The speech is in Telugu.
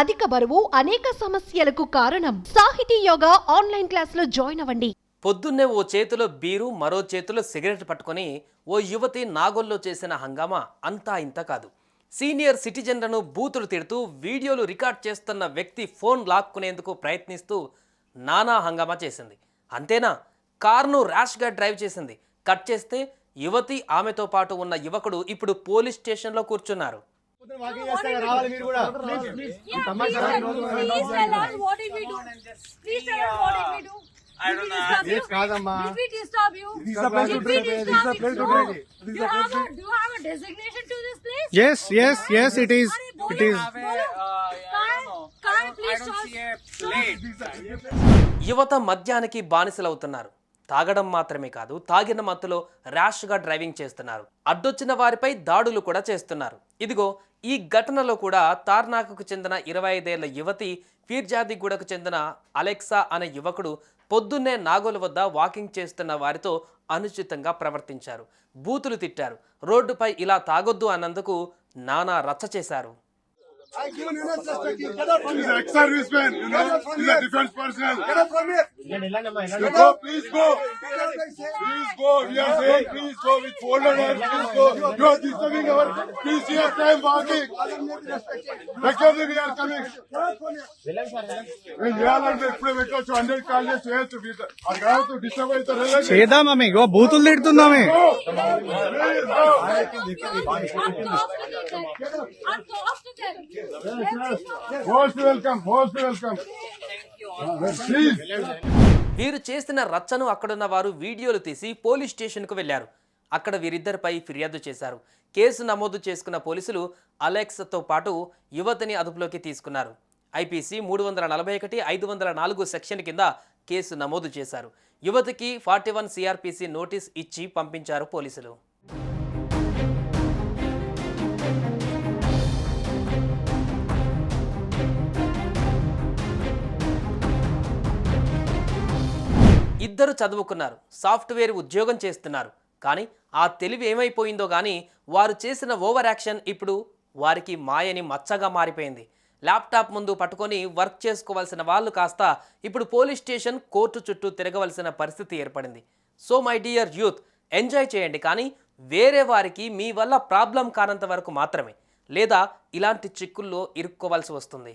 అధిక బరువు అనేక సమస్యలకు కారణం. సాహితీ యోగా ఆన్లైన్ క్లాసులో జాయిన్ అవ్వండి. పొద్దున్నే ఓ చేతిలో బీరు మరో చేతిలో సిగరెట్ పట్టుకొని ఓ యువతి నాగోల్లో చేసిన హంగామా అంతా ఇంత కాదు. సీనియర్ సిటిజన్లను బూతులు తిడుతూ వీడియోలు రికార్డ్ చేస్తున్న వ్యక్తి ఫోన్ లాక్కునేందుకు ప్రయత్నిస్తూ నానా హంగామా చేసింది. అంతేనా? కారును ర్యాష్గా డ్రైవ్ చేసింది. కట్ చేస్తే యువతి ఆమెతో పాటు ఉన్న యువకుడు ఇప్పుడు పోలీస్ స్టేషన్లో కూర్చున్నారు. రావాలి మీరు కూడా కాదమ్మా. Yes, yes, yes, it is. It is. యువత మద్యానికి బానిసలవుతున్నారు తాగడం మాత్రమే కాదు తాగిన మత్తులో ర్యాష్గా డ్రైవింగ్ చేస్తున్నారు. అడ్డొచ్చిన వారిపై దాడులు కూడా చేస్తున్నారు. ఇదిగో ఈ ఘటనలో కూడా తార్నాకకు చెందిన ఇరవై ఐదేళ్ళ యువతి పీర్జాదిగూడకు చెందిన అలెక్సా అనే యువకుడు పొద్దున్నే నాగోలు వద్ద వాకింగ్ చేస్తున్న వారితో అనుచితంగా ప్రవర్తించారు. బూతులు తిట్టారు. రోడ్డుపై ఇలా తాగొద్దు అన్నందుకు నానా రచ్చ చేశారు. I given you no suspect. Get out from He's here. an ex-serviceman, you know. He's a defense personnel. Get out from here. You go, please go. Get out, I say. Please go. We are saying, please go. With folded hands, please go. You are disturbing our peace here. Time walking. Actually, we are coming. మేము చేయాలంటే ఇప్పుడే పెట్టవచ్చు హండ్రెడ్ కాల్ చేసి చేయొచ్చు ఆ కాదు డిస్టర్బ్ అవుతారు చేద్దాం ఆమె ఇగో బూతులు తిడుతుందామే Most welcome most welcome వీరు చేసిన రచ్చను అక్కడున్న వారు వీడియోలు తీసి పోలీస్ స్టేషన్కు వెళ్ళారు అక్కడ వీరిద్దరిపై ఫిర్యాదు చేశారు. కేసు నమోదు చేసుకున్న పోలీసులు అలెక్స్తో పాటు యువతిని అదుపులోకి తీసుకున్నారు. ఐపీసీ మూడు వందల నలభై ఒకటి ఐదు వందల నాలుగు సెక్షన్ కింద కేసు నమోదు చేశారు. యువతికి ఫార్టీ వన్ సిఆర్పిసి నోటీస్ ఇచ్చి పంపించారు పోలీసులు. ఇద్దరు చదువుకున్నారు సాఫ్ట్వేర్ ఉద్యోగం చేస్తున్నారు. కానీ ఆ తెలివి ఏమైపోయిందో కానీ వారు చేసిన ఓవర్ యాక్షన్ ఇప్పుడు వారికి మాయని మచ్చగా మారిపోయింది. ల్యాప్టాప్ ముందు పట్టుకొని వర్క్ చేసుకోవాల్సిన వాళ్ళు కాస్త ఇప్పుడు పోలీస్ స్టేషన్ కోర్టు చుట్టూ తిరగవలసిన పరిస్థితి ఏర్పడింది. So my dear youth enjoy చేయండి కానీ వేరే వారికి మీ వల్ల ప్రాబ్లం కానంత వరకు మాత్రమే. లేదా ఇలాంటి చిక్కుల్లో ఇరుక్కోవాల్సి వస్తుంది.